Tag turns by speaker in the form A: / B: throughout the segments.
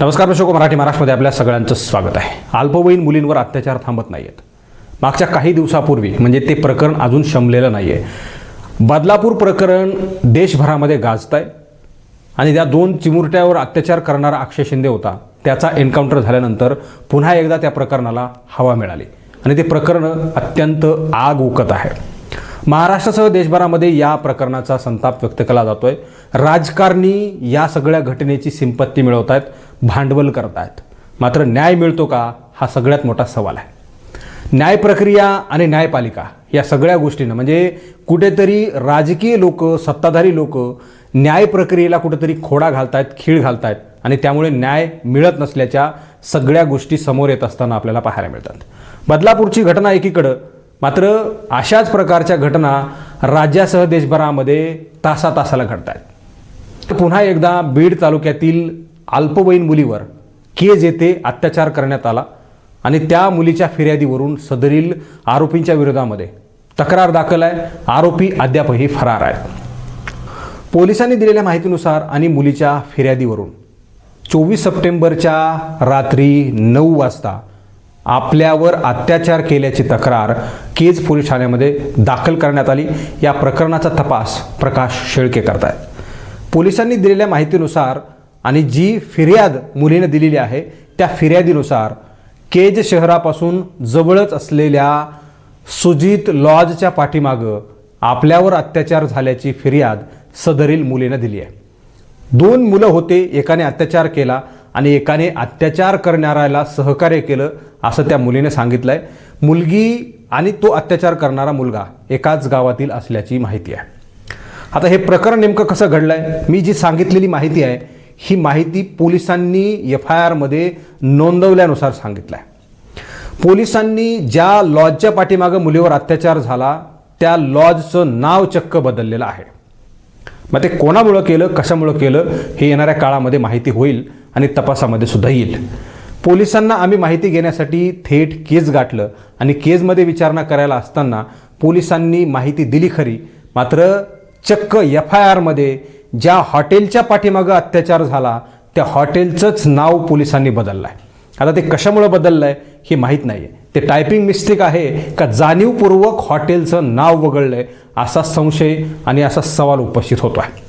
A: नमस्कार दर्शक मराठी महाराष्ट्रमध्ये आपल्या सगळ्यांचं स्वागत आहे. अल्पवयीन मुलींवर अत्याचार थांबत नाही आहेत मागच्या काही दिवसापूर्वी म्हणजे ते प्रकरण अजून शमलेलं नाही आहे बदलापूर प्रकरण देशभरामध्ये गाजत आहे आणि त्या दोन चिमुरट्यावर अत्याचार करणारा अक्षय शिंदे होता. त्याचा एन्काउंटर झाल्यानंतर पुन्हा एकदा त्या प्रकरणाला हवा मिळाली. आणि ते प्रकरण अत्यंत आग उकत आहे. महाराष्ट्रासह देशभरामध्ये या प्रकरणाचा संताप व्यक्त केला जातोय. राजकारणी या सगळ्या घटनेची सिंपत्ती मिळवत आहेत भांडवल करत आहेत मात्र न्याय मिळतो का? हा सगळ्यात मोठा सवाल आहे. न्याय प्रक्रिया आणि न्यायपालिका या सगळ्या गोष्टींना म्हणजे कुठेतरी राजकीय लोक सत्ताधारी लोक न्याय प्रक्रियेला कुठेतरी खोडा घालतायत खीळ घालतायत आणि त्यामुळे न्याय मिळत नसल्याच्या सगळ्या गोष्टी समोर येत असताना आपल्याला पाहायला मिळतात. बदलापूरची घटना एकीकडं मात्र अशाच प्रकारच्या घटना राज्यासह देशभरामध्ये तासा तासाला घडत आहेत पुन्हा एकदा बीड तालुक्यातील अल्पवयीन मुलीवर केज येथे अत्याचार करण्यात आला आणि त्या मुलीच्या फिर्यादीवरून सदरील आरोपींच्या विरोधामध्ये तक्रार दाखल आहे. आरोपी अद्यापही फरार आहेत. पोलिसांनी दिलेल्या माहितीनुसार आणि मुलीच्या फिर्यादीवरून चोवीस सप्टेंबरच्या रात्री नऊ वाजता आपल्यावर अत्याचार केल्याची तक्रार केज पोलीस ठाण्यामध्ये दाखल करण्यात आली. या प्रकरणाचा तपास प्रकाश शेळके करतायत. पोलिसांनी दिलेल्या माहितीनुसार आणि जी फिर्याद मुलीने दिलेली आहे त्या फिर्यादीनुसार केज शहरापासून जवळच असलेल्या सुजित लॉजच्या पाठीमागं आपल्यावर अत्याचार झाल्याची फिर्याद सदरील मुलीनं दिली आहे. दोन मुलं होते एकाने अत्याचार केला आणि एकाने अत्याचार करणाऱ्याला सहकार्य केलं असं त्या मुलीने सांगितलं आहे मुलगी आणि तो अत्याचार करणारा मुलगा एकाच गावातील असल्याची माहिती आहे. आता हे प्रकरण नेमकं कसं घडलं आहे मी जी सांगितलेली माहिती आहे ही माहिती पोलिसांनी एफ आय आरमध्ये नोंदवल्यानुसार सांगितलं आहे पोलिसांनी ज्या लॉजच्या पाठीमागं मुलीवर अत्याचार झाला त्या लॉजचं नाव चक्क बदललेलं आहे. मग ते कोणामुळं केलं कशामुळं केलं हे येणाऱ्या काळामध्ये माहिती होईल आणि तपासामध्ये सुद्धा येईल. पोलिसांना आम्ही माहिती घेण्यासाठी थेट केस गाठलं आणि केजमध्ये विचारणा करायला असताना पोलिसांनी माहिती दिली खरी. मात्र चक्क एफ आय आरमध्ये ज्या हॉटेलच्या पाठीमागं अत्याचार झाला त्या हॉटेलचंच नाव पोलिसांनी बदललं आहे आता ते कशामुळं बदललं आहे हे माहीत नाही आहे ते टायपिंग मिस्टेक आहे का जाणीवपूर्वक हॉटेलचं नाव वगळलं आहे असा संशय आणि असा सवाल उपस्थित होतो आहे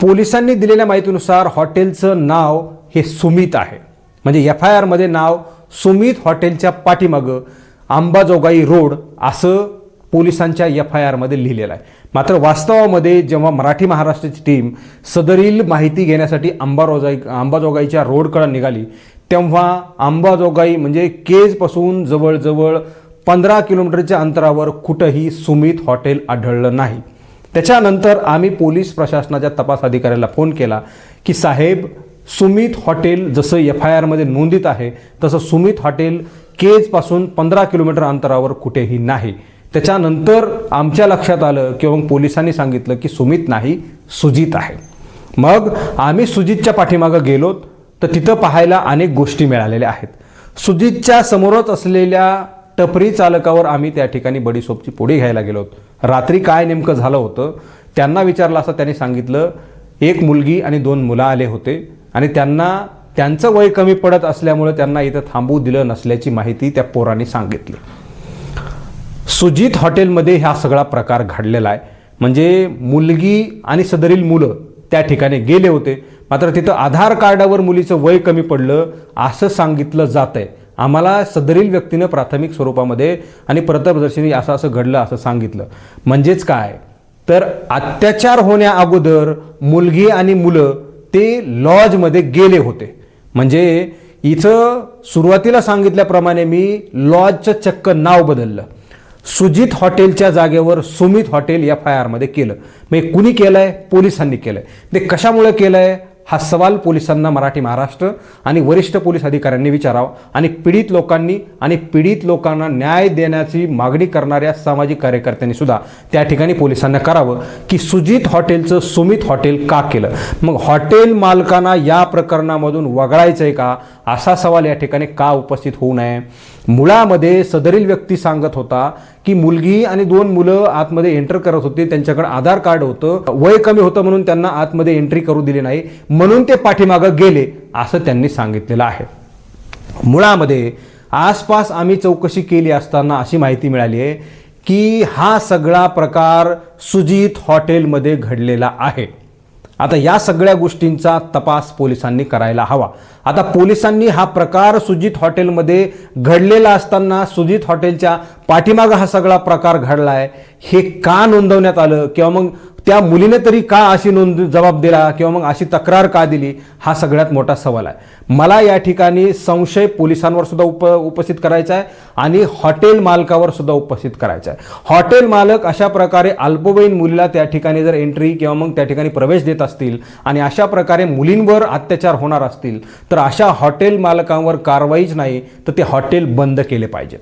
A: पोलिसांनी दिलेल्या माहितीनुसार हॉटेलचं नाव हे सुमित आहे. म्हणजे एफ आय आरमध्ये नाव सुमित हॉटेलच्या पाठीमागं अंबाजोगाई रोड असं पोलिसांच्या एफ आय आरमध्ये लिहिलेलं आहे. मात्र वास्तवामध्ये जेव्हा मराठी महाराष्ट्राची टीम सदरील माहिती घेण्यासाठी अंबारोजाई अंबाजोगाईच्या रोडकडे निघाली तेव्हा अंबाजोगाई म्हणजे केजपासून जवळजवळ पंधरा किलोमीटरच्या अंतरावर कुठंही सुमित हॉटेल आढळलं नाही. त्याच्यानंतर आम्ही पोलीस प्रशासनाच्या तपास अधिकाऱ्याला फोन केला की साहेब सुमित हॉटेल जसं एफ आय आरमध्ये नोंदित आहे तसं सुमित हॉटेल केजपासून पंधरा किलोमीटर अंतरावर कुठेही नाही. त्याच्यानंतर आमच्या लक्षात आलं किंवा मग पोलिसांनी सांगितलं की सुमित नाही सुजित आहे. मग आम्ही सुजितच्या पाठीमागं गेलोत तर तिथं पाहायला अनेक गोष्टी मिळालेल्या आहेत. सुजितच्या समोरच असलेल्या टपरी चालकावर आम्ही त्या ठिकाणी बडीसोपची पोळी घ्यायला गेलो रात्री काय नेमकं झालं होतं त्यांना विचारलं असं त्यांनी सांगितलं एक मुलगी आणि दोन मुलं आले होते आणि त्यांना त्यांचं वय कमी पडत असल्यामुळे त्यांना इथं थांबू दिलं नसल्याची माहिती त्या पोरांनी सांगितली. सुजित हॉटेलमध्ये हा सगळा प्रकार घडलेला आहे. म्हणजे मुलगी आणि सदरील मुलं त्या ठिकाणी गेले होते. मात्र तिथं आधार कार्डावर मुलीचं वय कमी पडलं असं सांगितलं जात आहे आम्हाला सदरील व्यक्तीनं प्राथमिक स्वरूपामध्ये आणि प्रतप्रदर्शनी असं असं घडलं असं सांगितलं. म्हणजेच काय? तर अत्याचार होण्या अगोदर मुलगी आणि मुलं ते लॉजमध्ये गेले होते. म्हणजे इथं सुरुवातीला सांगितल्याप्रमाणे मी लॉजचं चक्क नाव बदललं. सुजित हॉटेलच्या जागेवर सुमित हॉटेल एफ आय आरमध्ये केलं म्हणजे कुणी केलं आहे पोलिसांनी केलं आहे ते कशामुळे केलं आहे हा सवाल पोलिसांना मराठी महाराष्ट्र आणि वरिष्ठ पोलीस अधिकाऱ्यांनी विचारावा आणि पीडित लोकांनी आणि पीडित लोकांना न्याय देण्याची मागणी करणाऱ्या सामाजिक कार्यकर्त्यांनी सुद्धा त्या ठिकाणी पोलिसांना करावं की सुजित हॉटेलचं सुमित हॉटेल का केलं? मग हॉटेल मालकांना या प्रकरणामधून वगळायचं आहे का? असा सवाल या ठिकाणी का उपस्थित होऊ नये? मुळामध्ये सदरील व्यक्ती सांगत होता की मुलगी आणि दोन मुलं आतमध्ये एंटर करत होते त्यांच्याकडे आधार कार्ड होतं. वय कमी होतं म्हणून त्यांना आतमध्ये एंट्री करू दिली नाही. म्हणून ते पाठीमागं गेले असं त्यांनी सांगितलेलं आहे. मुळामध्ये आसपास आम्ही चौकशी केली असताना अशी माहिती मिळाली आहे की हा सगळा प्रकार सुजित हॉटेलमध्ये घडलेला आहे. आता या सगळ्या गोष्टींचा तपास पोलिसांनी करायला हवा. आता पोलिसांनी हा प्रकार सुजित हॉटेलमध्ये घडलेला असताना सुजित हॉटेलच्या पाठीमागं हा सगळा प्रकार घडला आहे हे का नोंदवण्यात आलं? किंवा मग त्या मुलीने तरी का अशी नोंद जबाब दिला किंवा मग अशी तक्रार का दिली हा सगळ्यात मोठा सवाल आहे. मला या ठिकाणी संशय पोलिसांवर सुद्धा उप उपस्थित करायचा आहे आणि हॉटेल मालकावर सुद्धा उपस्थित करायचा आहे. हॉटेल मालक अशा प्रकारे अल्पवयीन मुलीला त्या ठिकाणी जर एंट्री किंवा मग त्या ठिकाणी प्रवेश देत असतील आणि अशा प्रकारे मुलींवर अत्याचार होणार असतील तर अशा हॉटेल मालकांवर कारवाईच नाही तर ते हॉटेल बंद केले पाहिजेत.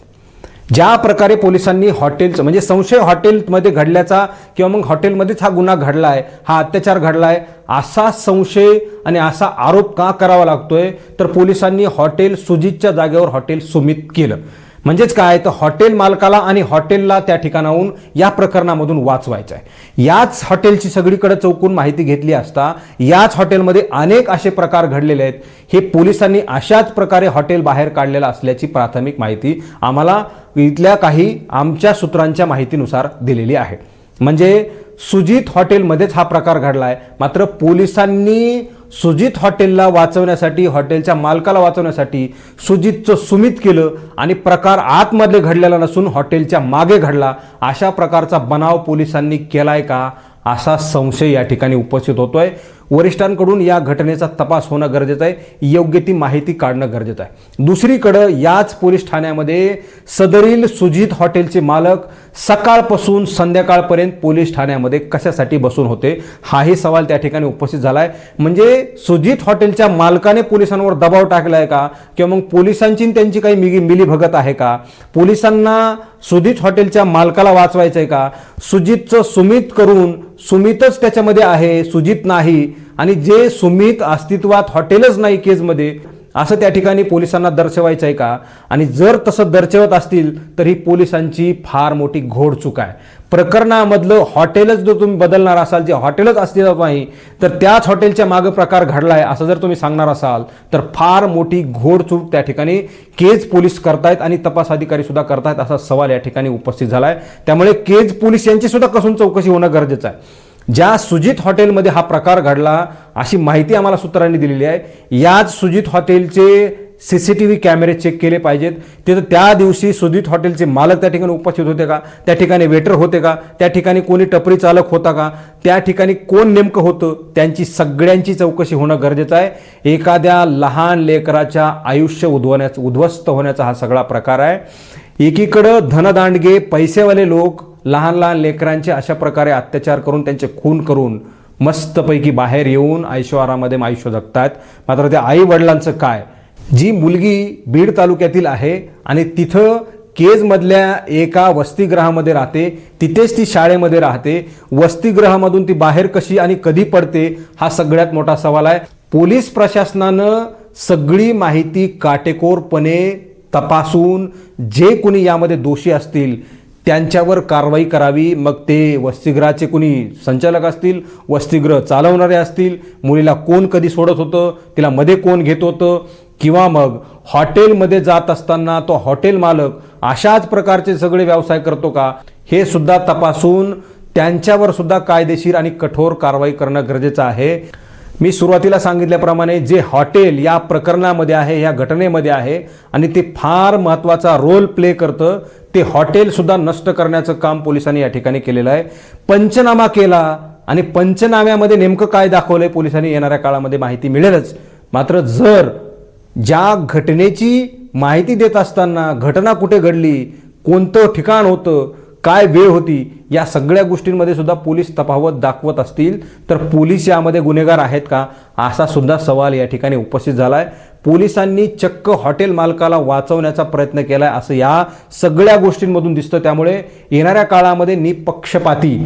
A: ज्या प्रकारे पोलिसांनी हॉटेलचं म्हणजे संशय हॉटेलमध्ये घडल्याचा किंवा मग हॉटेलमध्येच हा गुन्हा घडलाय हा अत्याचार घडलाय असा संशय आणि असा आरोप का करावा लागतोय? तर पोलिसांनी हॉटेल सुजितच्या जागेवर हॉटेल सुमित केलं. म्हणजेच काय? तर हॉटेल मालकाला आणि हॉटेलला त्या ठिकाणाहून या प्रकरणामधून वाचवायचं आहे याच हॉटेलची सगळीकडे चौकून माहिती घेतली असता याच हॉटेलमध्ये अनेक असे प्रकार घडलेले आहेत. हे पोलिसांनी अशाच प्रकारे हॉटेल बाहेर काढलेलं असल्याची प्राथमिक माहिती आम्हाला इथल्या काही आमच्या सूत्रांच्या माहितीनुसार दिलेली आहे. म्हणजे सुजित हॉटेलमध्येच हा प्रकार घडला आहे मात्र पोलिसांनी सुजित हॉटेलला वाचवण्यासाठी हॉटेलच्या मालकाला वाचवण्यासाठी सुजितचं सुमित केलं आणि प्रकार आतमध्ये घडलेला नसून हॉटेलच्या मागे घडला. अशा प्रकारचा बनाव पोलिसांनी केलाय का असा संशय या ठिकाणी उपस्थित होतोय. वरिष्ठांकडून या घटनेचा तपास होणं गरजेचं आहे. योग्य ती माहिती काढणं गरजेचं आहे. दुसरीकडं याच पोलीस ठाण्यामध्ये सदरील सुजित हॉटेलचे मालक सकाळपासून संध्याकाळपर्यंत पोलीस ठाण्यामध्ये कशासाठी बसून होते हाही सवाल त्या ठिकाणी उपस्थित झाला आहे म्हणजे सुजित हॉटेलच्या मालकाने पोलिसांवर दबाव टाकला आहे का? किंवा मग पोलिसांची त्यांची काही मिगी मिलीभगत आहे का? पोलिसांना सुजित हॉटेलच्या मालकाला वाचवायचं आहे का? सुजितचं सुमित करून सुमितच त्याच्यामध्ये आहे सुजित नाही आणि जे सुमित अस्तित्वात हॉटेलच नाही केजमध्ये असं त्या ठिकाणी पोलिसांना दर्शवायचं आहे का? आणि जर तसं दर्शवत असतील तर ही पोलिसांची फार मोठी घोड चूक आहे. प्रकरणामधलं हॉटेलच जर तुम्ही बदलणार असाल जे हॉटेलच अस्तित्वात नाही तर त्याच हॉटेलच्या मागं प्रकार घडला आहे असं जर तुम्ही सांगणार असाल तर फार मोठी घोड चूक त्या ठिकाणी केज पोलीस करतायत आणि तपास अधिकारी सुद्धा करतायत असा सवाल या ठिकाणी उपस्थित झाला आहे त्यामुळे केज पोलीस यांची सुद्धा कसून चौकशी होणं गरजेचं आहे. ज्या सुजित हॉटेलमध्ये हा प्रकार घडला अशी माहिती आम्हाला सूत्रांनी दिलेली आहे. याच सुजित हॉटेलचे सी सी टी व्ही कॅमेरे चेक केले पाहिजेत. तिथं त्या दिवशी सुजित हॉटेलचे मालक त्या ठिकाणी उपस्थित होते का? त्या ठिकाणी वेटर होते का? त्या ठिकाणी कोणी टपरी चालक होता का? त्या ठिकाणी कोण नेमकं होतं? त्यांची सगळ्यांची चौकशी होणं गरजेचं आहे. एखाद्या लहान लेकराच्या आयुष्य उद्वण्याचं उद्ध्वस्त होण्याचा हा सगळा प्रकार आहे. एकीकडं धनदांडगे पैसेवाले लोक लहान लहान लेकरांचे अशा प्रकारे अत्याचार करून त्यांचे खून करून मस्तपैकी बाहेर येऊन आयुष्यवारामध्ये आयुष्य जगतात मात्र त्या आई वडिलांचं काय? जी मुलगी बीड तालुक्यातील आहे आणि तिथं केजमधल्या एका वसतिगृहामध्ये राहते तिथेच ती शाळेमध्ये राहते. वसतिगृहामधून ती बाहेर कशी आणि कधी पडते हा सगळ्यात मोठा सवाल आहे. पोलीस प्रशासनानं सगळी माहिती काटेकोरपणे तपासून जे कोणी यामध्ये दोषी असतील त्यांच्यावर कारवाई करावी. मग ते वसतिगृहाचे कोणी संचालक असतील वसतिगृह चालवणारे असतील मुलीला कोण कधी सोडत होतं तिला मध्ये कोण घेत होतं किंवा मग हॉटेलमध्ये जात असताना तो हॉटेल मालक अशाच प्रकारचे सगळे व्यवसाय करतो का हे सुद्धा तपासून त्यांच्यावर सुद्धा कायदेशीर आणि कठोर कारवाई करणं गरजेचं आहे. मी सुरुवातीला सांगितल्याप्रमाणे जे हॉटेल या प्रकरणामध्ये आहे या घटनेमध्ये आहे आणि ते फार महत्त्वाचा रोल प्ले करतं ते हॉटेलसुद्धा नष्ट करण्याचं काम पोलिसांनी या ठिकाणी केलेलं आहे. पंचनामा केला आणि पंचनाम्यामध्ये नेमकं काय दाखवलं आहे पोलिसांनी येणाऱ्या काळामध्ये माहिती मिळेलच. मात्र जर ज्या घटनेची माहिती देत असताना घटना कुठे घडली कोणतं ठिकाण होतं काय वेळ होती या सगळ्या गोष्टींमध्ये सुद्धा पोलीस तफावत दाखवत असतील. तर पोलीस यामध्ये गुन्हेगार आहेत का? असा सुद्धा सवाल या ठिकाणी उपस्थित झाला आहे पोलिसांनी चक्क हॉटेल मालकाला वाचवण्याचा प्रयत्न केला आहे असं या सगळ्या गोष्टींमधून दिसतं. त्यामुळे येणाऱ्या काळामध्ये निपक्षपाती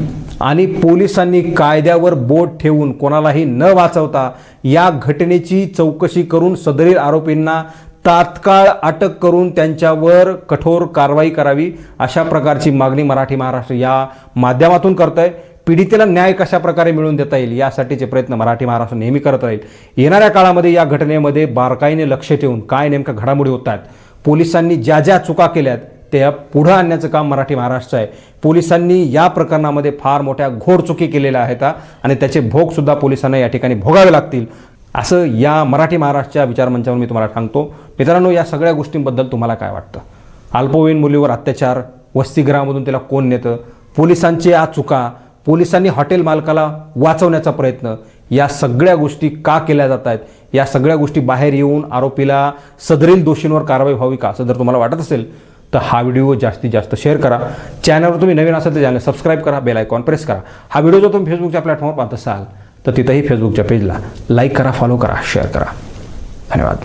A: आणि पोलिसांनी कायद्यावर बोट ठेवून कोणालाही न वाचवता या घटनेची चौकशी करून सदरील आरोपींना तात्काळ अटक करून त्यांच्यावर कठोर कारवाई करावी अशा प्रकारची मागणी मराठी महाराष्ट्र या माध्यमातून करत आहे पीडितेला न्याय कशा प्रकारे मिळवून देता येईल यासाठीचे प्रयत्न मराठी महाराष्ट्र नेहमी करत राहील. येणाऱ्या काळामध्ये या घटनेमध्ये बारकाईने लक्ष ठेवून काय नेमक्या घडामोडी होत आहेत पोलिसांनी ज्या ज्या चुका केल्यात त्या पुढं आणण्याचं काम मराठी महाराष्ट्र आहे. पोलिसांनी या प्रकरणामध्ये फार मोठ्या घोर चुकी केलेल्या आहेत आणि त्याचे भोगसुद्धा पोलिसांना या ठिकाणी भोगावे लागतील. असं या मराठी महाराष्ट्राच्या विचारमंचावर मी तुम्हाला सांगतो. मित्रांनो या सगळ्या गोष्टींबद्दल तुम्हाला काय वाटतं? अल्पवयीन मुलीवर अत्याचार वसतिगृहामधून त्याला कोण नेतं? पोलिसांची या चुका पोलिसांनी हॉटेल मालकाला वाचवण्याचा प्रयत्न या सगळ्या गोष्टी का केल्या जात आहेत? या सगळ्या गोष्टी बाहेर येऊन आरोपीला सदरील दोषींवर कारवाई व्हावी का असं जर तुम्हाला वाटत असेल तर हा व्हिडिओ जास्तीत जास्त शेअर करा. चॅनलवर तुम्ही नवीन असाल तर चॅनल सबस्क्राईब करा बेल आयकॉन प्रेस करा. हा व्हिडिओ जर तुम्ही फेसबुकच्या प्लॅटफॉर्मवर पाहत असाल तर तिथंही फेसबुकच्या पेजला लाईक करा फॉलो करा शेअर करा. धन्यवाद.